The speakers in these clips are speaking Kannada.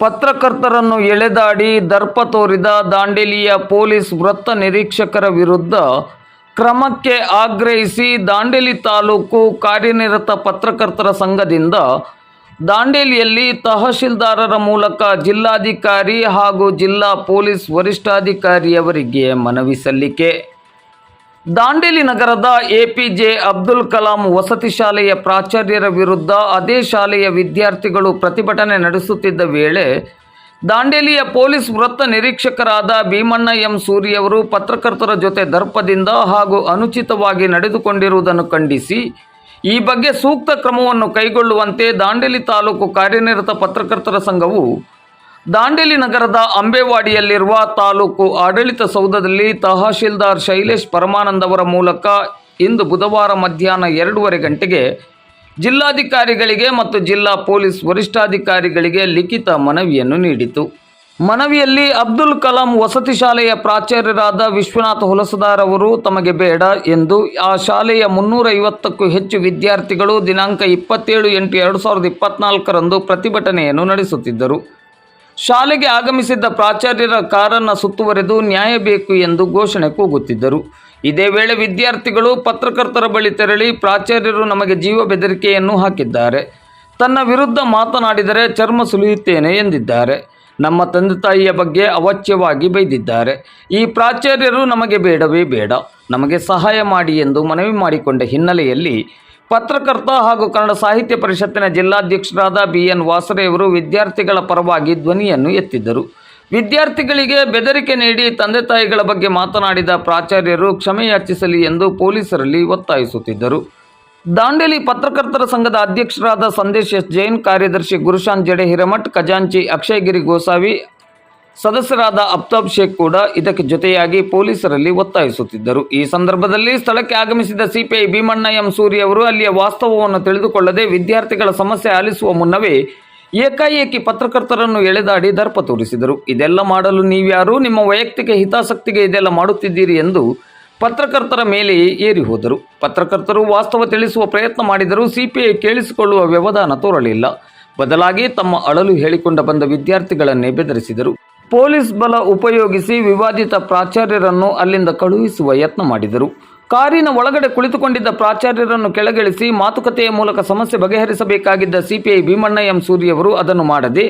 ಪತ್ರಕರ್ತರನ್ನು ಎಳೆದಾಡಿ ದರ್ಪ ತೋರಿದ ದಾಂಡೇಲಿಯ ಪೊಲೀಸ್ ವೃತ್ತ ನಿರೀಕ್ಷಕರ ವಿರುದ್ಧ ಕ್ರಮಕ್ಕೆ ಆಗ್ರಹಿಸಿ ದಾಂಡೇಲಿ ತಾಲೂಕು ಕಾರ್ಯನಿರತ ಪತ್ರಕರ್ತರ ಸಂಘದಿಂದ ದಾಂಡೇಲಿಯಲ್ಲಿ ತಹಶೀಲ್ದಾರರ ಮೂಲಕ ಜಿಲ್ಲಾಧಿಕಾರಿ ಹಾಗೂ ಜಿಲ್ಲಾ ಪೊಲೀಸ್ ವರಿಷ್ಠಾಧಿಕಾರಿಯವರಿಗೆ ಮನವಿ ಸಲ್ಲಿಕೆ. ದಾಂಡೇಲಿ ನಗರದ ಎಪಿಜೆ ಅಬ್ದುಲ್ ಕಲಾಂ ವಸತಿ ಶಾಲೆಯ ಪ್ರಾಚಾರ್ಯರ ವಿರುದ್ಧ ಅದೇ ಶಾಲೆಯ ವಿದ್ಯಾರ್ಥಿಗಳು ಪ್ರತಿಭಟನೆ ನಡೆಸುತ್ತಿದ್ದ ವೇಳೆ ದಾಂಡೇಲಿಯ ಪೊಲೀಸ್ ವೃತ್ತ ನಿರೀಕ್ಷಕರಾದ ಭೀಮಣ್ಣ ಎಂ ಸೂರಿಯವರು ಪತ್ರಕರ್ತರ ಜೊತೆ ದರ್ಪದಿಂದ ಹಾಗೂ ಅನುಚಿತವಾಗಿ ನಡೆದುಕೊಂಡಿರುವುದನ್ನು ಖಂಡಿಸಿ, ಈ ಬಗ್ಗೆ ಸೂಕ್ತ ಕ್ರಮವನ್ನು ಕೈಗೊಳ್ಳುವಂತೆ ದಾಂಡೇಲಿ ತಾಲೂಕು ಕಾರ್ಯನಿರತ ಪತ್ರಕರ್ತರ ಸಂಘವು ದಾಂಡೇಲಿ ನಗರದ ಅಂಬೇವಾಡಿಯಲ್ಲಿರುವ ತಾಲೂಕು ಆಡಳಿತ ಸೌಧದಲ್ಲಿ ತಹಶೀಲ್ದಾರ್ ಶೈಲೇಶ್ ಪರಮಾನಂದ್ ಅವರ ಮೂಲಕ ಇಂದು ಬುಧವಾರ ಮಧ್ಯಾಹ್ನ ಎರಡೂವರೆ ಗಂಟೆಗೆ ಜಿಲ್ಲಾಧಿಕಾರಿಗಳಿಗೆ ಮತ್ತು ಜಿಲ್ಲಾ ಪೊಲೀಸ್ ವರಿಷ್ಠಾಧಿಕಾರಿಗಳಿಗೆ ಲಿಖಿತ ಮನವಿಯನ್ನು ನೀಡಿತು. ಮನವಿಯಲ್ಲಿ ಅಬ್ದುಲ್ ಕಲಾಂ ವಸತಿ ಶಾಲೆಯ ಪ್ರಾಚಾರ್ಯರಾದ ವಿಶ್ವನಾಥ್ ಹೊಲಸದಾರ್ ಅವರು, ತಮಗೆ ಬೇಡ ಎಂದು ಆ ಶಾಲೆಯ ಮುನ್ನೂರೈವತ್ತಕ್ಕೂ ಹೆಚ್ಚು ವಿದ್ಯಾರ್ಥಿಗಳು ದಿನಾಂಕ ಇಪ್ಪತ್ತೇಳು ಎಂಟು ಎರಡು ಸಾವಿರದ ಇಪ್ಪತ್ನಾಲ್ಕರಂದು ಪ್ರತಿಭಟನೆಯನ್ನು ನಡೆಸುತ್ತಿದ್ದರು. ಶಾಲೆಗೆ ಆಗಮಿಸಿದ್ದ ಪ್ರಾಚಾರ್ಯರ ಕಾರನ್ನು ಸುತ್ತುವರೆದು ನ್ಯಾಯ ಬೇಕು ಎಂದು ಘೋಷಣೆ ಕೂಗುತ್ತಿದ್ದರು. ಇದೇ ವೇಳೆ ವಿದ್ಯಾರ್ಥಿಗಳು ಪತ್ರಕರ್ತರ ಬಳಿ ತೆರಳಿ ಪ್ರಾಚಾರ್ಯರು ನಮಗೆ ಜೀವ ಬೆದರಿಕೆಯನ್ನು ಹಾಕಿದ್ದಾರೆ. ತನ್ನ ವಿರುದ್ಧ ಮಾತನಾಡಿದರೆ ಚರ್ಮ ಸುಲಿಯುತ್ತೇನೆ ಎಂದಿದ್ದಾರೆ. ನಮ್ಮ ತಂದೆ ತಾಯಿಯ ಬಗ್ಗೆ ಅವಾಚ್ಯವಾಗಿ ಬೈದಿದ್ದಾರೆ. ಈ ಪ್ರಾಚಾರ್ಯರು ನಮಗೆ ಬೇಡವೇ ಬೇಡ. ನಮಗೆ ಸಹಾಯ ಮಾಡಿ ಎಂದು ಮನವಿ ಮಾಡಿಕೊಂಡ ಹಿನ್ನೆಲೆಯಲ್ಲಿ ಪತ್ರಕರ್ತ ಹಾಗೂ ಕನ್ನಡ ಸಾಹಿತ್ಯ ಪರಿಷತ್ತಿನ ಜಿಲ್ಲಾಧ್ಯಕ್ಷರಾದ ಬಿ ಎನ್ ವಾಸರೆಯವರು ವಿದ್ಯಾರ್ಥಿಗಳ ಪರವಾಗಿ ಧ್ವನಿಯನ್ನು ಎತ್ತಿದ್ದರು. ವಿದ್ಯಾರ್ಥಿಗಳಿಗೆ ಬೆದರಿಕೆ ನೀಡಿ ತಂದೆ ತಾಯಿಗಳ ಬಗ್ಗೆ ಮಾತನಾಡಿದ ಪ್ರಾಚಾರ್ಯರು ಕ್ಷಮೆಯಾಚಿಸಲಿ ಎಂದು ಪೊಲೀಸರಲ್ಲಿ ಒತ್ತಾಯಿಸುತ್ತಿದ್ದರು. ದಾಂಡೇಲಿ ಪತ್ರಕರ್ತರ ಸಂಘದ ಅಧ್ಯಕ್ಷರಾದ ಸಂದೇಶ್ ಎಸ್ ಜೈನ್, ಕಾರ್ಯದರ್ಶಿ ಗುರುಶಾಂತ್ ಜಡೆ ಹಿರಮಠ್, ಖಜಾಂಚಿ ಅಕ್ಷಯಗಿರಿ ಗೋಸಾವಿ ಸದಸ್ಯರಾದ ಅಫ್ತಾಬ್ ಶೇಖ್ ಕೂಡ ಇದಕ್ಕೆ ಜೊತೆಯಾಗಿ ಪೊಲೀಸರಲ್ಲಿ ಒತ್ತಾಯಿಸುತ್ತಿದ್ದರು. ಈ ಸಂದರ್ಭದಲ್ಲಿ ಸ್ಥಳಕ್ಕೆ ಆಗಮಿಸಿದ ಸಿಪಿಐ ಭೀಮಣ್ಣ ಎಂ ಸೂರಿ ಅವರು ಅಲ್ಲಿಯ ವಾಸ್ತವವನ್ನು ತಿಳಿದುಕೊಳ್ಳದೆ ವಿದ್ಯಾರ್ಥಿಗಳ ಸಮಸ್ಯೆ ಆಲಿಸುವ ಮುನ್ನವೇ ಏಕಾಏಕಿ ಪತ್ರಕರ್ತರನ್ನು ಎಳೆದಾಡಿ ದರ್ಪ ತೋರಿಸಿದರು. ಇದೆಲ್ಲ ಮಾಡಲು ನೀವ್ಯಾರು? ನಿಮ್ಮ ವೈಯಕ್ತಿಕ ಹಿತಾಸಕ್ತಿಗೆ ಇದೆಲ್ಲ ಮಾಡುತ್ತಿದ್ದೀರಿ ಎಂದು ಪತ್ರಕರ್ತರ ಮೇಲೆ ಏರಿ ಹೋದರು. ಪತ್ರಕರ್ತರು ವಾಸ್ತವ ತಿಳಿಸುವ ಪ್ರಯತ್ನ ಮಾಡಿದರೂ ಸಿಪಿಐ ಕೇಳಿಸಿಕೊಳ್ಳುವ ವ್ಯವಧಾನ ತೋರಲಿಲ್ಲ. ಬದಲಾಗಿ ತಮ್ಮ ಅಳಲು ಹೇಳಿಕೊಂಡ ಬಂದ ವಿದ್ಯಾರ್ಥಿಗಳನ್ನೇ ಬೆದರಿಸಿದರು. ಪೊಲೀಸ್ ಬಲ ಉಪಯೋಗಿಸಿ ವಿವಾದಿತ ಪ್ರಾಚಾರ್ಯರನ್ನು ಅಲ್ಲಿಂದ ಕಳುಹಿಸುವ ಯತ್ನ ಮಾಡಿದರು. ಕಾರಿನ ಒಳಗಡೆ ಕುಳಿತುಕೊಂಡಿದ್ದ ಪ್ರಾಚಾರ್ಯರನ್ನು ಕೆಳಗಿಳಿಸಿ ಮಾತುಕತೆಯ ಮೂಲಕ ಸಮಸ್ಯೆ ಬಗೆಹರಿಸಬೇಕಾಗಿದ್ದ ಸಿಪಿಐ ಭೀಮಣ್ಣ ಎಂ ಸೂರಿಯವರು ಅದನ್ನು ಮಾಡದೆ,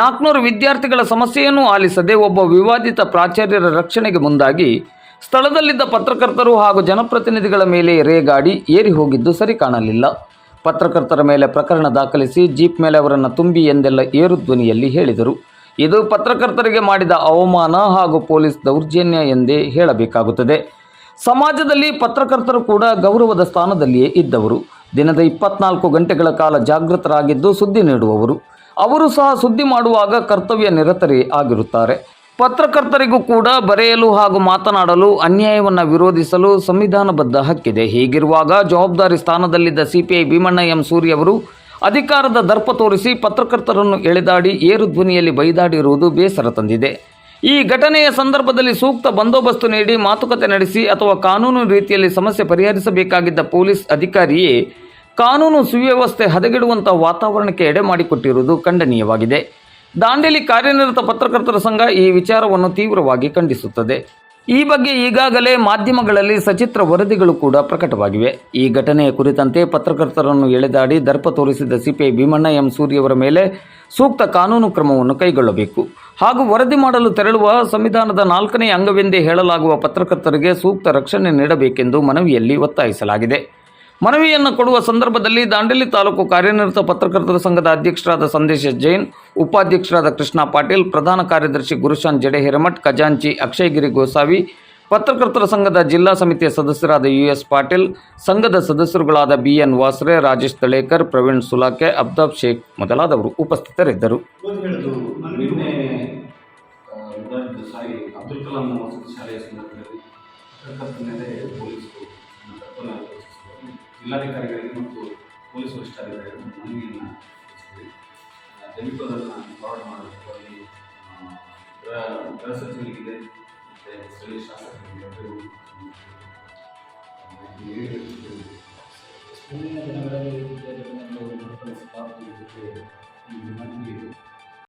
ನಾಲ್ಕುನೂರು ವಿದ್ಯಾರ್ಥಿಗಳ ಸಮಸ್ಯೆಯನ್ನು ಆಲಿಸದೆ ಒಬ್ಬ ವಿವಾದಿತ ಪ್ರಾಚಾರ್ಯರ ರಕ್ಷಣೆಗೆ ಮುಂದಾಗಿ ಸ್ಥಳದಲ್ಲಿದ್ದ ಪತ್ರಕರ್ತರು ಹಾಗೂ ಜನಪ್ರತಿನಿಧಿಗಳ ಮೇಲೆ ರೇಗಾಡಿ ಏರಿ ಹೋಗಿದ್ದು ಸರಿ ಕಾಣಲಿಲ್ಲ. ಪತ್ರಕರ್ತರ ಮೇಲೆ ಪ್ರಕರಣ ದಾಖಲಿಸಿ ಜೀಪ್ ಮೇಲೆ ಅವರನ್ನು ತುಂಬಿ ಎಂದೆಲ್ಲ ಏರು ಧ್ವನಿಯಲ್ಲಿ ಹೇಳಿದರು. ಇದು ಪತ್ರಕರ್ತರಿಗೆ ಮಾಡಿದ ಅವಮಾನ ಹಾಗೂ ಪೊಲೀಸ್ ದೌರ್ಜನ್ಯ ಎಂದೇ ಹೇಳಬೇಕಾಗುತ್ತದೆ. ಸಮಾಜದಲ್ಲಿ ಪತ್ರಕರ್ತರು ಕೂಡ ಗೌರವದ ಸ್ಥಾನದಲ್ಲಿಯೇ ಇದ್ದವರು. ದಿನದ ಇಪ್ಪತ್ನಾಲ್ಕು ಗಂಟೆಗಳ ಕಾಲ ಜಾಗೃತರಾಗಿದ್ದು ಸುದ್ದಿ ನೀಡುವವರು. ಅವರು ಸಹ ಸುದ್ದಿ ಮಾಡುವಾಗ ಕರ್ತವ್ಯ ನಿರತರೇ ಆಗಿರುತ್ತಾರೆ. ಪತ್ರಕರ್ತರಿಗೂ ಕೂಡ ಬರೆಯಲು ಹಾಗೂ ಮಾತನಾಡಲು ಅನ್ಯಾಯವನ್ನು ವಿರೋಧಿಸಲು ಸಂವಿಧಾನಬದ್ಧ ಹಕ್ಕಿದೆ. ಹೀಗಿರುವಾಗ ಜವಾಬ್ದಾರಿ ಸ್ಥಾನದಲ್ಲಿದ್ದ ಸಿಪಿಐ ಭೀಮಣ್ಣ ಎಂ ಸೂರಿ ಅವರು ಅಧಿಕಾರದ ದರ್ಪ ತೋರಿಸಿ ಪತ್ರಕರ್ತರನ್ನು ಎಳೆದಾಡಿ ಏರು ಧ್ವನಿಯಲ್ಲಿ ಬೈದಾಡಿರುವುದು ಬೇಸರ ತಂದಿದೆ. ಈ ಘಟನೆಯ ಸಂದರ್ಭದಲ್ಲಿ ಸೂಕ್ತ ಬಂದೋಬಸ್ತು ನೀಡಿ ಮಾತುಕತೆ ನಡೆಸಿ ಅಥವಾ ಕಾನೂನು ರೀತಿಯಲ್ಲಿ ಸಮಸ್ಯೆ ಪರಿಹರಿಸಬೇಕಾಗಿದ್ದ ಪೊಲೀಸ್ ಅಧಿಕಾರಿಯೇ ಕಾನೂನು ಸುವ್ಯವಸ್ಥೆ ಹದಗೆಡುವಂತಹ ವಾತಾವರಣಕ್ಕೆ ಎಡೆ ಮಾಡಿಕೊಟ್ಟಿರುವುದು ಖಂಡನೀಯವಾಗಿದೆ. ದಾಂಡೇಲಿ ಕಾರ್ಯನಿರತ ಪತ್ರಕರ್ತರ ಸಂಘ ಈ ವಿಚಾರವನ್ನು ತೀವ್ರವಾಗಿ ಖಂಡಿಸುತ್ತದೆ. ಈ ಬಗ್ಗೆ ಈಗಾಗಲೇ ಮಾಧ್ಯಮಗಳಲ್ಲಿ ಸಚಿತ್ರ ವರದಿಗಳು ಕೂಡ ಪ್ರಕಟವಾಗಿವೆ. ಈ ಘಟನೆಯ ಕುರಿತಂತೆ ಪತ್ರಕರ್ತರನ್ನು ಎಳೆದಾಡಿ ದರ್ಪ ತೋರಿಸಿದ ಸಿಪಿಐ ಭೀಮಣ್ಣ ಎಂ ಸೂರಿಯವರ ಮೇಲೆ ಸೂಕ್ತ ಕಾನೂನು ಕ್ರಮವನ್ನು ಕೈಗೊಳ್ಳಬೇಕು. ಹಾಗೂ ವರದಿ ಮಾಡಲು ತೆರಳುವ ಸಂವಿಧಾನದ ನಾಲ್ಕನೇ ಅಂಗವೆಂದೇ ಹೇಳಲಾಗುವ ಪತ್ರಕರ್ತರಿಗೆ ಸೂಕ್ತ ರಕ್ಷಣೆ ನೀಡಬೇಕೆಂದು ಮನವಿಯಲ್ಲಿ ಒತ್ತಾಯಿಸಲಾಗಿದೆ. ಮನವಿಯನ್ನು ಕೊಡುವ ಸಂದರ್ಭದಲ್ಲಿ ದಾಂಡೇಲಿ ತಾಲೂಕು ಕಾರ್ಯನಿರತ ಪತ್ರಕರ್ತರ ಸಂಘದ ಅಧ್ಯಕ್ಷರಾದ ಸಂದೇಶ ಜೈನ್, ಉಪಾಧ್ಯಕ್ಷರಾದ ಕೃಷ್ಣ ಪಾಟೀಲ್, ಪ್ರಧಾನ ಕಾರ್ಯದರ್ಶಿ ಗುರುಶಾನ್ ಜಡೆ ಹಿರಮಠ್ ಖಜಾಂಚಿ ಅಕ್ಷಯಗಿರಿ ಗೋಸಾವಿ, ಪತ್ರಕರ್ತರ ಸಂಘದ ಜಿಲ್ಲಾ ಸಮಿತಿಯ ಸದಸ್ಯರಾದ ಯು ಎಸ್ ಪಾಟೀಲ್, ಸಂಘದ ಸದಸ್ಯರುಗಳಾದ ಬಿ ಎನ್ ವಾಸ್ರೆ, ರಾಜೇಶ್ ತಳೇಕರ್, ಪ್ರವೀಣ್ ಸುಲಾಕೆ, ಅಬ್ದಾಬ್ ಶೇಖ್ ಮೊದಲಾದವರು ಉಪಸ್ಥಿತರಿದ್ದರು ಅಬ್ದುಲ್ ಕಲಾಂ ವಸತಿ ಶಾಲೆಯ ಸಂದರ್ಭದಲ್ಲಿ ಪೊಲೀಸರು. ಜಿಲ್ಲಾಧಿಕಾರಿಗಳಿಗೆ ಮತ್ತು ಪೊಲೀಸ್ ವರಿಷ್ಠಾಧಿಕಾರಿಗಳಿಗೆ ಮನವಿಯನ್ನು ಸಲ್ಲಿಸಿದ್ವಿ. ದಯವಿಟ್ಟು ಅದನ್ನು ಫಾರ್ವರ್ಡ್ ಮಾಡಬೇಕು ಗೃಹ ಸಚಿವರಿಗಿದೆ ಮತ್ತು ಸ್ಥಳೀಯ ಶಾಸಕರಿಗೆ ಮುಂದಿನ ದಿನಗಳಲ್ಲಿ ವಿದ್ಯಾರ್ಥಿಗಳನ್ನು ಮರುಕಳಿಸಬಾರದು ಇದಕ್ಕೆ ಈ ಮನವಿ